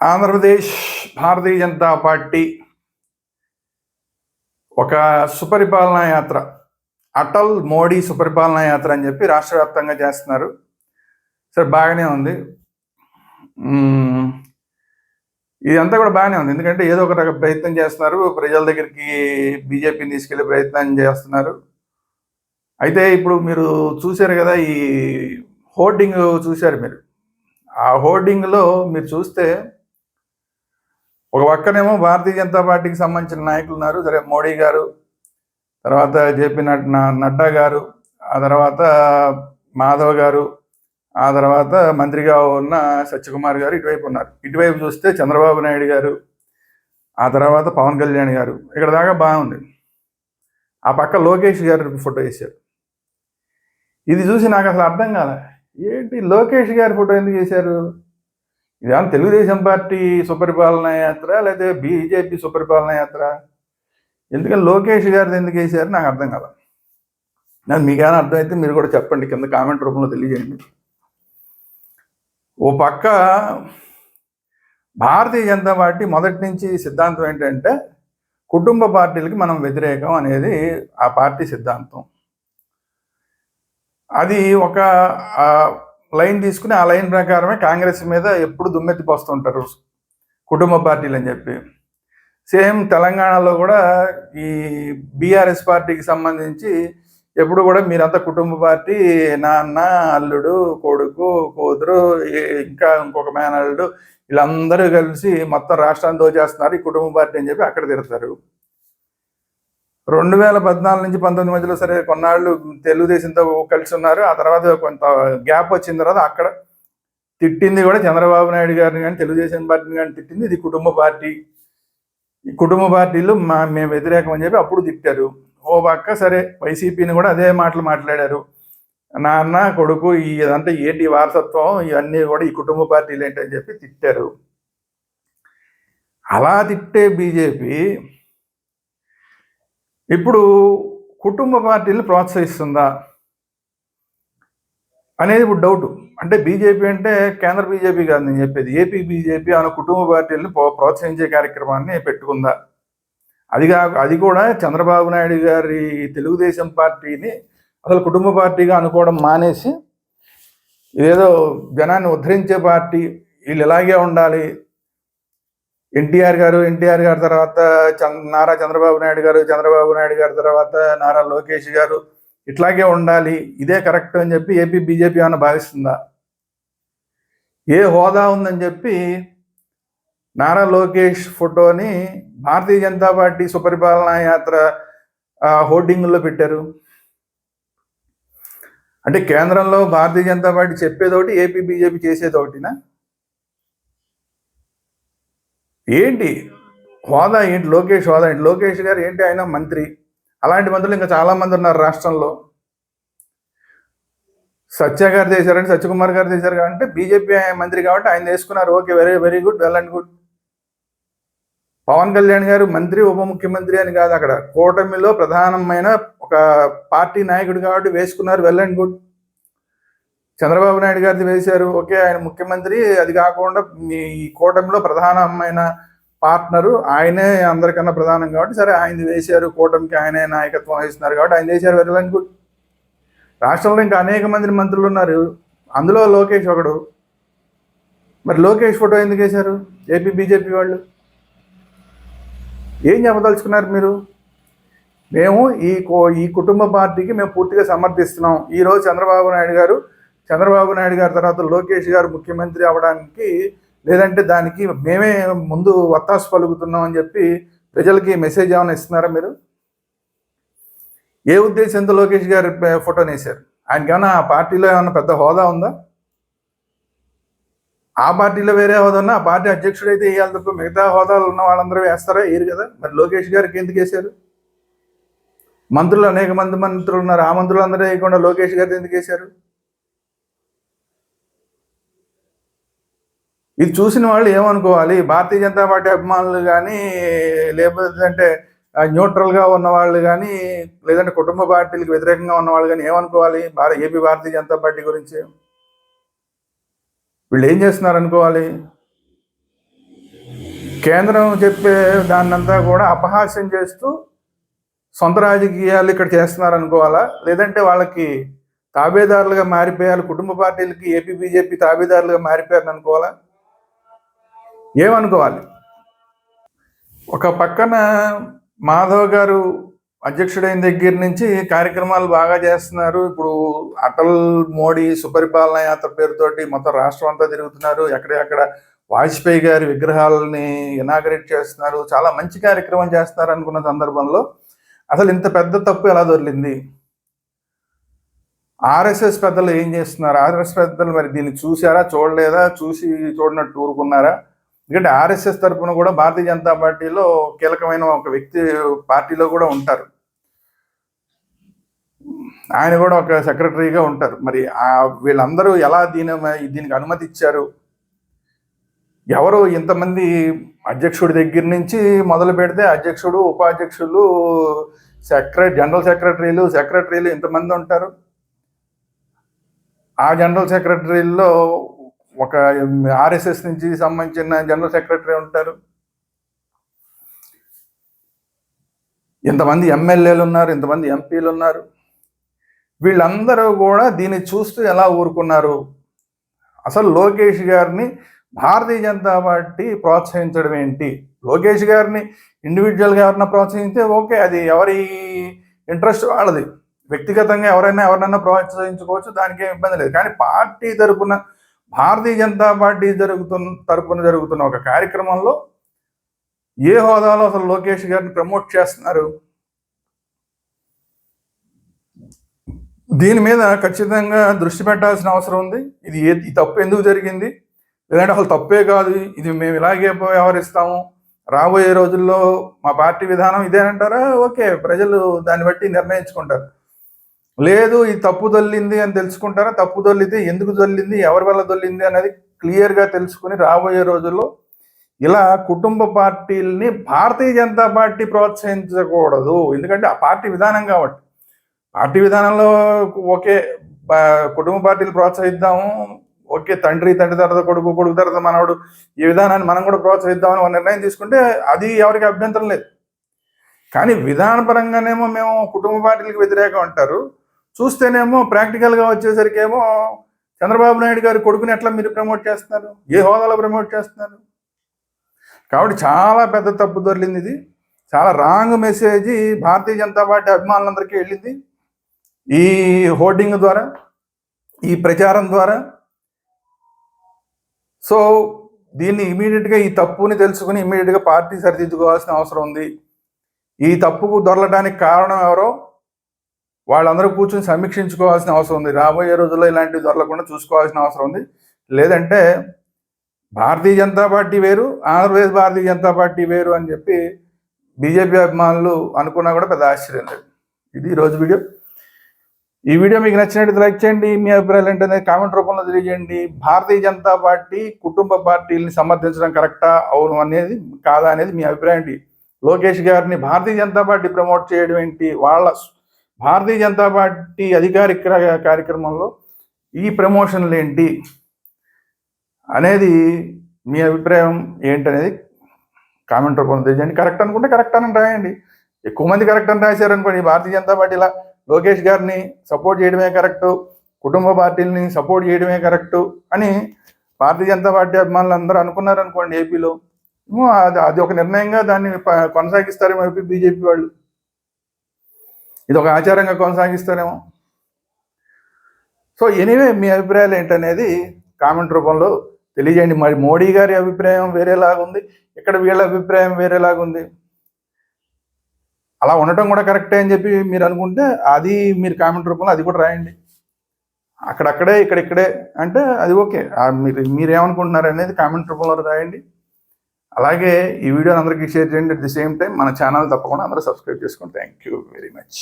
ఆంధ్రప్రదేశ్ భారతీయ Janata party ఒక సుపరిపాలనా యాత్ర అటల్ మోడీ సుపరిపాలనా యాత్ర అని చెప్పి రాష్ట్ర వ్యాప్తంగా చేస్తున్నారు. సరే బాగానే ఉంది. ఇదంతా కూడా బాగానే ఉంది. ఎందుకంటే ఏదో ఒక రక ప్రయత్నం చేస్తున్నారు. ప్రజల దగ్గరికి బీజేపీని తీసుకెళ్ళే ప్రయత్నం చేస్తున్నారు. అయితే ఇప్పుడు మీరు చూశారు కదా ఈ హోర్డింగ్ చూశారు మీరు. ఆ హోర్డింగ్లో మీరు చూస్తే ఒక పక్కనేమో భారతీయ జనతా పార్టీకి సంబంధించిన నాయకులు ఉన్నారు. సరే మోడీ గారు తర్వాత జేపీ నడ్డా గారు ఆ తర్వాత మాధవ్ గారు ఆ తర్వాత మంత్రిగా ఉన్న సత్యకుమార్ గారు ఇటువైపు ఉన్నారు. ఇటువైపు చూస్తే చంద్రబాబు నాయుడు గారు ఆ తర్వాత పవన్ కళ్యాణ్ గారు ఇక్కడ దాకా బాగుంది. ఆ పక్క లోకేష్ గారు ఫోటో వేశారు ఇది చూసి నాకు అసలు అర్థం కాలే. ఏంటి లోకేష్ గారి ఫోటో ఎందుకు వేశారు ఇదేమన్నా తెలుగుదేశం పార్టీ సుపరిపాలన యాత్ర లేదా బీజేపీ సుపరిపాలన యాత్ర? ఎందుకని లోకేష్ గారిది ఎందుకు వేశారు? నాకు అర్థం కదా. నాకు మీకేమైనా అర్థమైతే మీరు కూడా చెప్పండి. కింద కామెంట్ రూపంలో తెలియజేయండి ఓ పక్క భారతీయ జనతా పార్టీ మొదటి నుంచి సిద్ధాంతం ఏంటంటే కుటుంబ పార్టీలకి మనం వ్యతిరేకం అనేది ఆ పార్టీ సిద్ధాంతం. అది ఒక లైన్ తీసుకుని ఆ లైన్ ప్రకారమే కాంగ్రెస్ మీద ఎప్పుడు దుమ్మెత్తి పోస్తుంటారు కుటుంబ పార్టీలు అని చెప్పి. సేమ్ తెలంగాణలో కూడా ఈ బీఆర్ఎస్ పార్టీకి సంబంధించి ఎప్పుడు కూడా మీరంతా కుటుంబ పార్టీ నాన్న అల్లుడు కొడుకు కూతురు ఇంకా ఇంకొక మేనల్లుడు వీళ్ళందరూ కలిసి మొత్తం రాష్ట్రాన్ని దోచేస్తున్నారు ఈ కుటుంబ పార్టీ అని చెప్పి అక్కడ తిడతారు. రెండు వేల పద్నాలుగు నుంచి పంతొమ్మిది మధ్యలో సరే కొన్నాళ్ళు తెలుగుదేశంతో కలిసి ఉన్నారు. ఆ తర్వాత కొంత గ్యాప్ వచ్చిన తర్వాత అక్కడ తిట్టింది కూడా చంద్రబాబు నాయుడు గారిని కానీ తెలుగుదేశం పార్టీని కానీ తిట్టింది. ఇది కుటుంబ పార్టీ. ఈ కుటుంబ పార్టీలు మా మేము వ్యతిరేకం అని చెప్పి అప్పుడు తిట్టారు. ఓ పక్క సరే వైసీపీని కూడా అదే మాటలు మాట్లాడారు. నాన్న కొడుకు ఇదంతా ఏంటి వారసత్వం? ఇవన్నీ కూడా ఈ కుటుంబ పార్టీలు ఏంటని చెప్పి తిట్టారు. అలా తిట్టే బీజేపీ ఇప్పుడు కుటుంబ పార్టీలు ప్రోత్సహిస్తుందా అనేది ఇప్పుడు డౌట్ అంటే బీజేపీ అంటే కేంద్ర బీజేపీ కాదు నేను చెప్పేది. ఏపీ బీజేపీ అనే కుటుంబ పార్టీలను ప్రో- ప్రోత్సహించే కార్యక్రమాన్ని పెట్టుకుందా? అది కా అది కూడా చంద్రబాబు నాయుడు గారి తెలుగుదేశం పార్టీని అసలు కుటుంబ పార్టీగా అనుకోవడం మానేసి ఏదో జనాన్ని ఉద్ధరించే పార్టీ వీళ్ళు ఇలాగే ఉండాలి ఎన్టీఆర్ గారు ఎన్టీఆర్ గారి తర్వాత నారా చంద్రబాబు నాయుడు గారు చంద్రబాబు నాయుడు గారి తర్వాత నారా లోకేష్ గారు ఇట్లాగే ఉండాలి. ఇదే కరెక్ట్ అని చెప్పి ఏపీ బీజేపీ ఏమైనా భావిస్తుందా? ఏ హోదా ఉందని చెప్పి నారా లోకేష్ ఫోటోని భారతీయ జనతా పార్టీ సుపరిపాలనా యాత్ర హోర్డింగ్లో పెట్టారు. అంటే కేంద్రంలో భారతీయ జనతా పార్టీ చెప్పేది ఒకటి ఏపీ బీజేపీ చేసేది ఒకటినా ఏంటి? హోదా ఏంటి? లోకేష్ హోదా ఏంటి? లోకేష్ గారు ఏంటి ఆయన? మంత్రి. అలాంటి మంత్రులు ఇంకా చాలా మంది ఉన్నారు రాష్ట్రంలో. సత్య గారు చేశారంటే సత్యకుమార్ గారు చేశారు కాబట్టి బీజేపీ మంత్రి కాబట్టి ఆయన చేసుకున్నారు. Okay very very good well and good. Pawan Kalyan garu మంత్రి ఉప ముఖ్యమంత్రి అని కాదు అక్కడ. కూటమిలో ప్రధానమైన ఒక పార్టీ నాయకుడు కాబట్టి వేసుకున్నారు well and good. Chandrababu Naidu గారిది వేశారు. ఓకే ఆయన ముఖ్యమంత్రి. అది కాకుండా మీ ఈ కూటమిలో ప్రధానమైన పార్ట్నరు ఆయనే అందరికన్నా ప్రధానం కాబట్టి సరే ఆయనది వేశారు. కూటమికి ఆయనే నాయకత్వం వహిస్తున్నారు కాబట్టి ఆయన వేశారు వెరీ గుడ్. రాష్ట్రంలో ఇంకా అనేక మంది మంత్రులు ఉన్నారు. అందులో లోకేష్ ఒకడు. మరి లోకేష్ ఫోటో ఎందుకు వేశారు? ఏపీ బీజేపీ వాళ్ళు? ఏం చెప్పదలుచుకున్నారు మీరు? మేము ఈ కో- ఈ కుటుంబ పార్టీకి మేము పూర్తిగా సమర్థిస్తున్నాం. ఈరోజు చంద్రబాబు నాయుడు గారు చంద్రబాబు నాయుడు గారి తర్వాత లోకేష్ గారు ముఖ్యమంత్రి అవడానికి లేదంటే దానికి మేమే ముందు వత్తాసు పలుకుతున్నాం అని చెప్పి ప్రజలకి మెసేజ్ ఏమైనా ఇస్తున్నారా మీరు? ఏ ఉద్దేశంతో లోకేష్ గారి ఫోటోని వేశారు ఆయనకి ఏమైనా ఆ పార్టీలో ఏమైనా పెద్ద హోదా ఉందా? ఆ పార్టీలో వేరే హోదా ఉన్నా ఆ పార్టీ అధ్యక్షుడు అయితే వేయాలి తప్ప మిగతా హోదాలు ఉన్న వాళ్ళందరూ వేస్తారా? వేయరు కదా. మరి లోకేష్ గారికి ఎందుకు వేశారు? మంత్రులు అనేక మంది మంత్రులు ఉన్నారు. ఆ మంత్రులు అందరూ వేయకుండా లోకేష్ గారిని ఎందుకు వేశారు? ఇది చూసిన వాళ్ళు ఏమనుకోవాలి? భారతీయ జనతా పార్టీ అభిమానులు కానీ లేకపోతే న్యూట్రల్గా ఉన్న వాళ్ళు కానీ లేదంటే కుటుంబ పార్టీలకు వ్యతిరేకంగా ఉన్న వాళ్ళు కానీ ఏమనుకోవాలి? భారత ఏపీ భారతీయ జనతా పార్టీ గురించి? వీళ్ళు ఏం చేస్తున్నారు అనుకోవాలి కేంద్రం చెప్పే దాన్నంతా కూడా అపహాస్యం చేస్తూ సొంత రాజకీయాలు ఇక్కడ చేస్తున్నారు అనుకోవాలా లేదంటే వాళ్ళకి తాబేదారులుగా మారిపోయారు కుటుంబ పార్టీలకి ఏపీ బీజేపీ తాబేదారులుగా మారిపోయారు అనుకోవాలా ఏమనుకోవాలి? ఒక పక్కన మాధవ్ గారు అధ్యక్షుడైన దగ్గర నుంచి కార్యక్రమాలు బాగా చేస్తున్నారు. ఇప్పుడు అటల్ మోడీ సుపరిపాలన యాత్ర పేరుతోటి మొత్తం రాష్ట్రం అంతా తిరుగుతున్నారు. ఎక్కడెక్కడ వాజ్పేయి గారి విగ్రహాలని ఇనాగరేట్ చేస్తున్నారు. చాలా మంచి కార్యక్రమం చేస్తున్నారు అనుకున్న సందర్భంలో అసలు ఇంత పెద్ద తప్పు ఎలా దొరికింది? ఆర్ఎస్ఎస్ పెద్దలు ఏం చేస్తున్నారు? ఆర్ఎస్ఎస్ పెద్దలు మరి దీన్ని చూసారా చూడలేదా? చూసి చూడనట్టు ఊరుకున్నారా? ఎందుకంటే ఆర్ఎస్ఎస్ తరఫున కూడా భారతీయ జనతా పార్టీలో కీలకమైన ఒక వ్యక్తి పార్టీలో కూడా ఉంటారు. ఆయన కూడా ఒక సెక్రటరీగా ఉంటారు. మరి వీళ్ళందరూ ఎలా దీని దీనికి అనుమతి ఇచ్చారు? ఎవరు ఇంతమంది అధ్యక్షుడి దగ్గర నుంచి మొదలు పెడితే అధ్యక్షుడు ఉపాధ్యక్షులు సెక్రటరీ జనరల్ సెక్రటరీలు సెక్రటరీలు ఇంతమంది ఉంటారు. ఆ జనరల్ సెక్రటరీల్లో ఒక ఆర్ఎస్ఎస్ నుంచి సంబంధించిన జనరల్ సెక్రటరీ ఉంటారు. ఇంతమంది ఎమ్మెల్యేలు ఉన్నారు ఇంతమంది ఎంపీలు ఉన్నారు. వీళ్ళందరూ కూడా దీన్ని చూస్తూ ఎలా ఊరుకున్నారు? అసలు లోకేష్ గారిని భారతీయ జనతా పార్టీ ప్రోత్సహించడం ఏంటి? లోకేష్ గారిని ఇండివిజువల్గా ఎవరన్నా ప్రోత్సహిస్తే ఓకే అది ఎవరి ఇంట్రెస్ట్ వాళ్ళది. వ్యక్తిగతంగా ఎవరైనా ఎవరినైనా ప్రోత్సహించుకోవచ్చు దానికి ఇబ్బంది లేదు. కానీ పార్టీ తరపున భారతీయ జనతా పార్టీ జరుగుతున్న తరపున జరుగుతున్న ఒక కార్యక్రమంలో ఏ హోదాలో అసలు లోకేష్ గారిని ప్రమోట్ చేస్తున్నారు? దీని మీద ఖచ్చితంగా దృష్టి పెట్టాల్సిన అవసరం ఉంది. ఇది ఏ తప్పు ఎందుకు జరిగింది? లేదంటే అసలు తప్పే కాదు. ఇది మేము ఇలాగే వ్యవహరిస్తాము. రాబోయే రోజుల్లో మా పార్టీ విధానం ఇదేనంటారా? ఓకే ప్రజలు దాన్ని బట్టి నిర్ణయించుకుంటారు. లేదు ఇది తప్పు దొల్లింది అని తెలుసుకుంటారా? తప్పు దొల్లితే ఎందుకు దొల్లింది? ఎవరి వల్ల దొల్లింది అనేది క్లియర్గా తెలుసుకుని రాబోయే రోజుల్లో ఇలా కుటుంబ పార్టీల్ని భారతీయ జనతా పార్టీ ప్రోత్సహించకూడదు. ఎందుకంటే ఆ పార్టీ విధానం కాబట్టి. పార్టీ విధానంలో ఒకే కుటుంబ పార్టీలు ప్రోత్సహిద్దాము. ఓకే తండ్రి తండ్రి తర్వాత కొడుకు కొడుకు తర్వాత మనవాడు. ఈ విధానాన్ని మనం కూడా ప్రోత్సహిద్దామని ఒక నిర్ణయం తీసుకుంటే అది ఎవరికి అభ్యంతరం లేదు. కానీ విధానపరంగానేమో మేము కుటుంబ పార్టీలకు వ్యతిరేకం అంటారు. చూస్తేనేమో ప్రాక్టికల్గా వచ్చేసరికి ఏమో చంద్రబాబు నాయుడు గారి కొడుకుని ఎట్లా మీరు ప్రమోట్ చేస్తున్నారు? ఏ హోదాలో ప్రమోట్ చేస్తున్నారు? కాబట్టి చాలా పెద్ద తప్పు దొరికింది ఇది. చాలా wrong message Bharatiya Janata party అభిమానులందరికీ వెళ్ళింది. ఈ హోర్డింగ్ ద్వారా ఈ ప్రచారం ద్వారా. సో దీన్ని ఇమీడియట్గా ఈ తప్పుని తెలుసుకుని ఇమీడియట్గా పార్టీ సరిదిద్దుకోవాల్సిన అవసరం ఉంది. ఈ తప్పుకు దొరలడానికి కారణం ఎవరో వాళ్ళందరూ కూర్చొని సమీక్షించుకోవాల్సిన అవసరం ఉంది. రాబోయే రోజుల్లో ఇలాంటివి దొరలకుండా చూసుకోవాల్సిన అవసరం ఉంది. లేదంటే భారతీయ జనతా పార్టీ వేరు ఆంధ్రప్రదేశ్ భారతీయ జనతా పార్టీ వేరు అని చెప్పి బీజేపీ అభిమానులు అనుకున్నా కూడా పెద్ద ఆశ్చర్యం లేదు. ఇది ఈరోజు వీడియో. ఈ వీడియో మీకు నచ్చినట్టు లైక్ చేయండి. మీ అభిప్రాయాలు ఏంటనేది కామెంట్ రూపంలో తెలియజేయండి. భారతీయ జనతా పార్టీ కుటుంబ పార్టీలని సమర్థించడం కరెక్టా అవును అనేది కాదా అనేది మీ అభిప్రాయం ఏంటి? లోకేష్ గారిని భారతీయ జనతా పార్టీ ప్రమోట్ చేయడం ఏంటి? వాళ్ళ భారతీయ జనతా పార్టీ అధికారిక కార్యక్రమంలో ఈ ప్రమోషన్లు ఏంటి అనేది మీ అభిప్రాయం ఏంటనేది కామెంట్ రూపంలో తెలియజేయండి. కరెక్ట్ అనుకుంటే కరెక్ట్ అని రాయండి. ఎక్కువ మంది కరెక్ట్ అని రాశారనుకోండి. భారతీయ జనతా పార్టీలా లోకేష్ గారిని సపోర్ట్ చేయడమే కరెక్టు కుటుంబ పార్టీలని సపోర్ట్ చేయడమే కరెక్టు అని భారతీయ జనతా పార్టీ అభిమానులు అందరూ అనుకున్నారు అనుకోండి ఏపీలో అది అది ఒక నిర్ణయంగా దాన్ని కొనసాగిస్తారేమో ఏపీ బీజేపీ వాళ్ళు. ఇది ఒక ఆచారంగా కొనసాగిస్తారేమో. సో ఎనీవే మీ అభిప్రాయాలు ఏంటనేది కామెంట్ రూపంలో తెలియజేయండి. మరి మోడీ గారి అభిప్రాయం వేరేలాగుంది ఇక్కడ వీళ్ళ అభిప్రాయం వేరేలాగుంది. అలా ఉండటం కూడా కరెక్టే అని చెప్పి మీరు అనుకుంటే అది మీరు కామెంట్ రూపంలో అది కూడా రాయండి. అక్కడక్కడే ఇక్కడిక్కడే అంటే అది ఓకే. మీరు మీరు ఏమనుకుంటున్నారు అనేది కామెంట్ రూపంలో రాయండి. అలాగే ఈ వీడియోని అందరికీ షేర్ చేయండి. అట్ ది సేమ్ టైం మన ఛానల్ తప్పకుండా అందరూ సబ్స్క్రైబ్ చేసుకోండి థ్యాంక్ యూ వెరీ మచ్